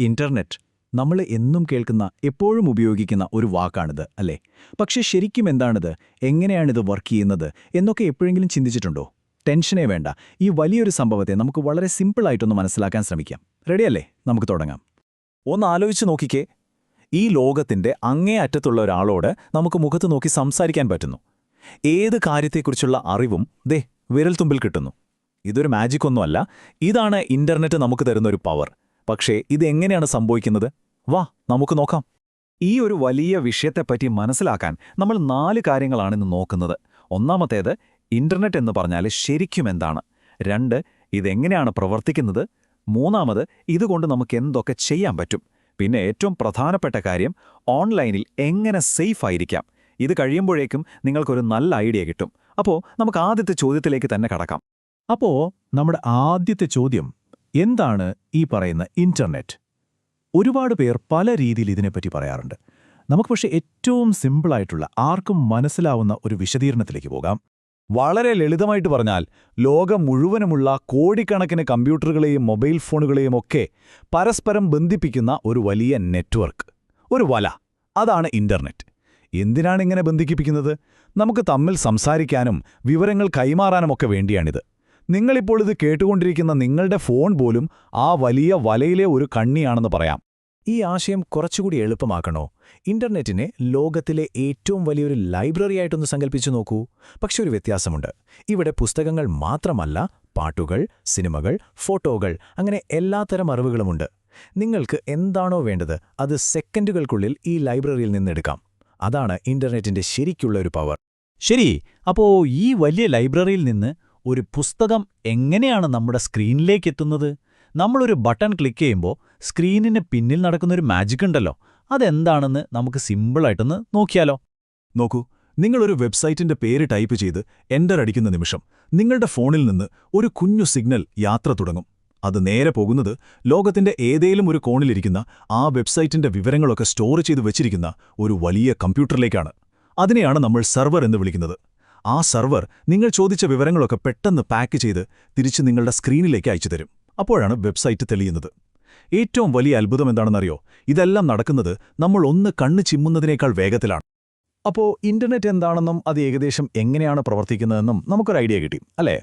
Internet. നമ്മൾ എന്നും കേൾക്കുന്ന എപ്പോഴും ഉപയോഗിക്കുന്ന ഒരു വാക്കാണിത് അല്ലേ? പക്ഷെ ശരിക്കും എന്താണിത്? എങ്ങനെയാണിത് വർക്ക് ചെയ്യുന്നത്? എന്നൊക്കെ എപ്പോഴെങ്കിലും ചിന്തിച്ചിട്ടുണ്ടോ? ടെൻഷനേ വേണ്ട. ഈ വലിയൊരു സംഭവത്തെ നമുക്ക് വളരെ സിമ്പിളായിട്ടൊന്ന് മനസ്സിലാക്കാൻ ശ്രമിക്കാം. റെഡിയല്ലേ? നമുക്ക് തുടങ്ങാം. ഒന്ന് ആലോചിച്ച് നോക്കിക്കേ. ഈ ലോകത്തിന്റെ അങ്ങേ അറ്റത്തുള്ള ഒരാളോട് നമുക്ക് മുഖത്ത് നോക്കി സംസാരിക്കാൻ പറ്റുന്നു. ഏത് കാര്യത്തെക്കുറിച്ചുള്ള അറിവും ദേ വിരൽത്തുമ്പിൽ കിട്ടുന്നു. ഇതൊരു മാജിക്കൊന്നുമല്ല. ഇതാണ് ഇന്റർനെറ്റ് നമുക്ക് തരുന്ന ഒരു പവർ. പക്ഷേ ഇതെങ്ങനെയാണ് സംഭവിക്കുന്നത്? വാ നമുക്ക് നോക്കാം. ഈ ഒരു വലിയ വിഷയത്തെപ്പറ്റി മനസ്സിലാക്കാൻ നമ്മൾ നാല് കാര്യങ്ങളാണ് ഇന്ന് നോക്കുന്നത്. ഒന്നാമത്തേത് ഇന്റർനെറ്റ് എന്ന് പറഞ്ഞാൽ ശരിക്കും എന്താണ്? രണ്ട് ഇതെങ്ങനെയാണ് പ്രവർത്തിക്കുന്നത്? മൂന്നാമത് ഇതുകൊണ്ട് നമുക്ക് എന്തൊക്കെ ചെയ്യാൻ പറ്റും? പിന്നെ ഏറ്റവും പ്രധാനപ്പെട്ട കാര്യം ഓൺലൈനിൽ എങ്ങനെ സേഫ് ആയിരിക്കാം? ഇത് കഴിയുമ്പോഴേക്കും നിങ്ങൾക്കൊരു നല്ല ഐഡിയ കിട്ടും. അപ്പോൾ നമുക്ക് ആദ്യത്തെ ചോദ്യത്തിലേക്ക് തന്നെ കടക്കാം. അപ്പോൾ നമ്മുടെ ആദ്യത്തെ ചോദ്യം എന്താണ് ഈ പറയുന്ന ഇന്റർനെറ്റ് ഒരുപാട് പേർ പല രീതിയിൽ ഇതിനെപ്പറ്റി പറയാറുണ്ട്. നമുക്ക് പക്ഷേ ഏറ്റവും സിമ്പിളായിട്ടുള്ള ആർക്കും മനസ്സിലാവുന്ന ഒരു വിശദീകരണത്തിലേക്ക് പോകാം. വളരെ ലളിതമായിട്ട് പറഞ്ഞാൽ ലോകം മുഴുവനുമുള്ള കോടിക്കണക്കിന് കമ്പ്യൂട്ടറുകളെയും മൊബൈൽ ഫോണുകളെയും ഒക്കെ പരസ്പരം ബന്ധിപ്പിക്കുന്ന ഒരു വലിയ നെറ്റ്വർക്ക് ഒരു വല അതാണ് ഇന്റർനെറ്റ് എന്തിനാണ് ഇങ്ങനെ ബന്ധിപ്പിക്കുന്നത്? നമുക്ക് തമ്മിൽ സംസാരിക്കാനും വിവരങ്ങൾ കൈമാറാനുമൊക്കെ വേണ്ടിയാണിത്. നിങ്ങളിപ്പോൾ ഇത് കേട്ടുകൊണ്ടിരിക്കുന്ന നിങ്ങളുടെ ഫോൺ പോലും ആ വലിയ വലയിലെ ഒരു കണ്ണിയാണെന്ന് പറയാം. ഈ ആശയം കുറച്ചുകൂടി എളുപ്പമാക്കണോ? ഇന്റർനെറ്റിനെ ലോകത്തിലെ ഏറ്റവും വലിയൊരു ലൈബ്രറി ആയിട്ടൊന്ന് സങ്കല്പിച്ചു നോക്കൂ. പക്ഷെ ഒരു വ്യത്യാസമുണ്ട്. ഇവിടെ പുസ്തകങ്ങൾ മാത്രമല്ല പാട്ടുകൾ സിനിമകൾ ഫോട്ടോകൾ അങ്ങനെ എല്ലാത്തരം അറിവുകളുമുണ്ട്. നിങ്ങൾക്ക് എന്താണോ വേണ്ടത് അത് സെക്കൻഡുകൾക്കുള്ളിൽ ഈ ലൈബ്രറിയിൽ നിന്നെടുക്കാം അതാണ് ഇന്റർനെറ്റിന്റെ ശരിക്കുള്ള ഒരു പവർ. ശരി അപ്പോ ഈ വലിയ ലൈബ്രറിയിൽ നിന്ന് ഒരു പുസ്തകം എങ്ങനെയാണ് നമ്മുടെ സ്ക്രീനിലേക്ക് എത്തുന്നത്? നമ്മളൊരു ബട്ടൺ ക്ലിക്ക് ചെയ്യുമ്പോൾ സ്ക്രീനിന് പിന്നിൽ നടക്കുന്നൊരു മാജിക് ഉണ്ടല്ലോ. അതെന്താണെന്ന് നമുക്ക് സിമ്പിളായിട്ടൊന്ന് നോക്കിയാലോ. നോക്കൂ നിങ്ങളൊരു വെബ്സൈറ്റിന്റെ പേര് ടൈപ്പ് ചെയ്ത് എന്റർ അടിക്കുന്ന നിമിഷം നിങ്ങളുടെ ഫോണിൽ നിന്ന് ഒരു കുഞ്ഞു സിഗ്നൽ യാത്ര തുടങ്ങും. അത് നേരെ പോകുന്നത് ലോകത്തിന്റെ ഏതേലും ഒരു കോണിലിരിക്കുന്ന ആ വെബ്സൈറ്റിന്റെ വിവരങ്ങളൊക്കെ സ്റ്റോർ ചെയ്ത് വെച്ചിരിക്കുന്ന ഒരു വലിയ കമ്പ്യൂട്ടറിലേക്കാണ് അതിനെയാണ് നമ്മൾ സെർവർ എന്ന് വിളിക്കുന്നത്. ആ സെർവർ നിങ്ങൾ ചോദിച്ച വിവരങ്ങളൊക്കെ പെട്ടെന്ന് പാക്ക് ചെയ്ത് തിരിച്ച് നിങ്ങളുടെ സ്ക്രീനിലേക്ക് അയച്ചു തരും. അപ്പോഴാണ് വെബ്സൈറ്റ് തെളിയുന്നത്. ഏറ്റവും വലിയ അത്ഭുതം എന്താണെന്നറിയോ? ഇതെല്ലാം നടക്കുന്നത് നമ്മൾ ഒന്ന് കണ്ണ് ചിമ്മുന്നതിനേക്കാൾ വേഗത്തിലാണ്. അപ്പോൾ ഇന്റർനെറ്റ് എന്താണെന്നും അത് ഏകദേശം എങ്ങനെയാണ് പ്രവർത്തിക്കുന്നതെന്നും നമുക്കൊരു ഐഡിയ കിട്ടി അല്ലേ?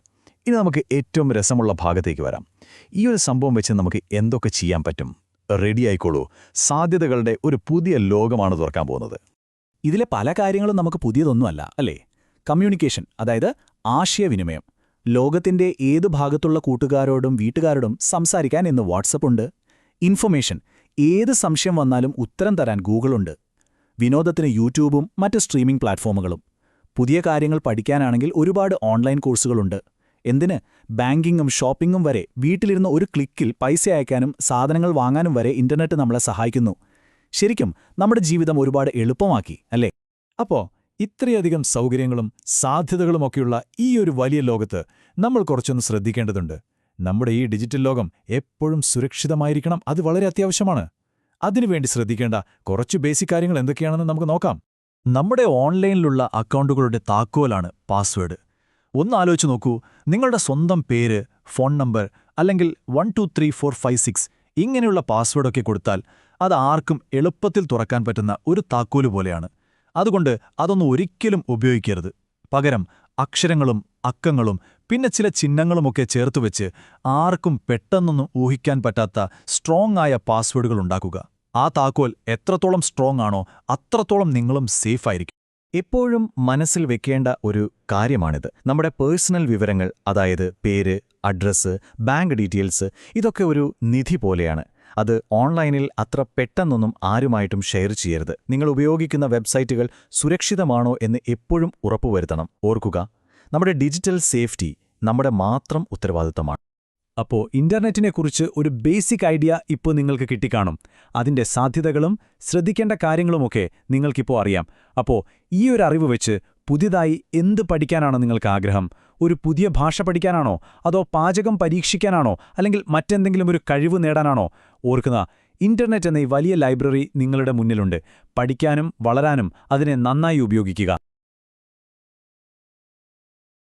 ഇനി നമുക്ക് ഏറ്റവും രസമുള്ള ഭാഗത്തേക്ക് വരാം. ഈ ഒരു സംഭവം വെച്ച് നമുക്ക് എന്തൊക്കെ ചെയ്യാൻ പറ്റും? റെഡി ആയിക്കോളൂ. സാധ്യതകളുടെ ഒരു പുതിയ ലോകമാണ് തുറക്കാൻ പോകുന്നത്. ഇതിലെ പല കാര്യങ്ങളും നമുക്ക് പുതിയതൊന്നുമല്ല അല്ലേ? കമ്മ്യൂണിക്കേഷൻ അതായത് ആശയവിനിമയം. ലോകത്തിന്റെ ഏതു ഭാഗത്തുള്ള കൂട്ടുകാരോടും വീട്ടുകാരോടും സംസാരിക്കാൻ ഇന്ന് വാട്സപ്പ് ഉണ്ട്. ഇൻഫർമേഷൻ ഏത് സംശയം വന്നാലും ഉത്തരം തരാൻ ഗൂഗിളുണ്ട് വിനോദത്തിന് യൂട്യൂബും മറ്റ് സ്ട്രീമിംഗ് പ്ലാറ്റ്ഫോമുകളും. പുതിയ കാര്യങ്ങൾ പഠിക്കാനാണെങ്കിൽ ഒരുപാട് ഓൺലൈൻ കോഴ്സുകളുണ്ട് എന്തിന്? ബാങ്കിങ്ങും ഷോപ്പിങ്ങും വരെ വീട്ടിലിരുന്ന് ഒരു ക്ലിക്കിൽ പൈസ അയക്കാനും സാധനങ്ങൾ വാങ്ങാനും വരെ ഇന്റർനെറ്റ് നമ്മളെ സഹായിക്കുന്നു. ശരിക്കും നമ്മുടെ ജീവിതം ഒരുപാട് എളുപ്പമാക്കി അല്ലേ? അപ്പോ ഇത്രയധികം സൗകര്യങ്ങളും സാധ്യതകളുമൊക്കെയുള്ള ഈ ഒരു വലിയ ലോകത്ത് നമ്മൾ കുറച്ചൊന്ന് ശ്രദ്ധിക്കേണ്ടതുണ്ട്. നമ്മുടെ ഈ ഡിജിറ്റൽ ലോകം എപ്പോഴും സുരക്ഷിതമായിരിക്കണം. അത് വളരെ അത്യാവശ്യമാണ്. അതിനുവേണ്ടി ശ്രദ്ധിക്കേണ്ട കുറച്ച് ബേസിക് കാര്യങ്ങൾ എന്തൊക്കെയാണെന്ന് നമുക്ക് നോക്കാം. നമ്മുടെ ഓൺലൈനിലുള്ള അക്കൗണ്ടുകളുടെ താക്കോലാണ് പാസ്വേഡ്. ഒന്ന് ആലോചിച്ച് നോക്കൂ. നിങ്ങളുടെ സ്വന്തം പേര് ഫോൺ നമ്പർ അല്ലെങ്കിൽ one two three four five six ഇങ്ങനെയുള്ള പാസ്വേഡൊക്കെ കൊടുത്താൽ അത് ആർക്കും എളുപ്പത്തിൽ തുറക്കാൻ പറ്റുന്ന ഒരു താക്കോൽ പോലെയാണ്. അതുകൊണ്ട് അതൊന്നും ഒരിക്കലും ഉപയോഗിക്കരുത്. പകരം അക്ഷരങ്ങളും അക്കങ്ങളും പിന്നെ ചില ചിഹ്നങ്ങളുമൊക്കെ ചേർത്തുവെച്ച് ആർക്കും പെട്ടെന്നൊന്നും ഊഹിക്കാൻ പറ്റാത്ത സ്ട്രോങ് ആയ പാസ്വേഡുകൾ ഉണ്ടാക്കുക. ആ താക്കോൽ എത്രത്തോളം സ്ട്രോങ് ആണോ അത്രത്തോളം നിങ്ങളും സേഫ് ആയിരിക്കും എപ്പോഴും മനസ്സിൽ വെക്കേണ്ട ഒരു കാര്യമാണിത്. നമ്മുടെ പേഴ്സണൽ വിവരങ്ങൾ അതായത് പേര് അഡ്രസ്സ് ബാങ്ക് ഡീറ്റെയിൽസ് ഇതൊക്കെ ഒരു നിധി പോലെയാണ്. അത് ഓൺലൈനിൽ അത്ര പെട്ടെന്നൊന്നും ആരുമായിട്ടും ഷെയർ ചെയ്യരുത്. നിങ്ങൾ ഉപയോഗിക്കുന്ന വെബ്സൈറ്റുകൾ സുരക്ഷിതമാണോ എന്ന് എപ്പോഴും ഉറപ്പുവരുത്തണം. ഓർക്കുക നമ്മുടെ ഡിജിറ്റൽ സേഫ്റ്റി നമ്മുടെ മാത്രം ഉത്തരവാദിത്തമാണ്. അപ്പോ ഇന്റർനെറ്റിനെക്കുറിച്ച് ഒരു ബേസിക് ഐഡിയ ഇപ്പോൾ നിങ്ങൾക്ക് കിട്ടിക്കാണും. അതിന്റെ സാധ്യതകളും ശ്രദ്ധിക്കേണ്ട കാര്യങ്ങളുമൊക്കെ നിങ്ങൾക്കിപ്പോൾ അറിയാം. അപ്പോൾ ഈ ഒരു അറിവ് വെച്ച് പുതിയതായി എന്ത് പഠിക്കാനാണ് നിങ്ങൾക്ക് ആഗ്രഹം? ഒരു പുതിയ ഭാഷ പഠിക്കാനാണോ? അതോ പാചകം പരീക്ഷിക്കാനാണോ? അല്ലെങ്കിൽ മറ്റെന്തെങ്കിലും ഒരു കഴിവ് നേടാനാണോ? ഓർക്കുന്ന ഇന്റർനെറ്റ് എന്ന ഈ വലിയ ലൈബ്രറി നിങ്ങളുടെ മുന്നിലുണ്ട്. പഠിക്കാനും വളരാനും അതിനെ നന്നായി ഉപയോഗിക്കുക.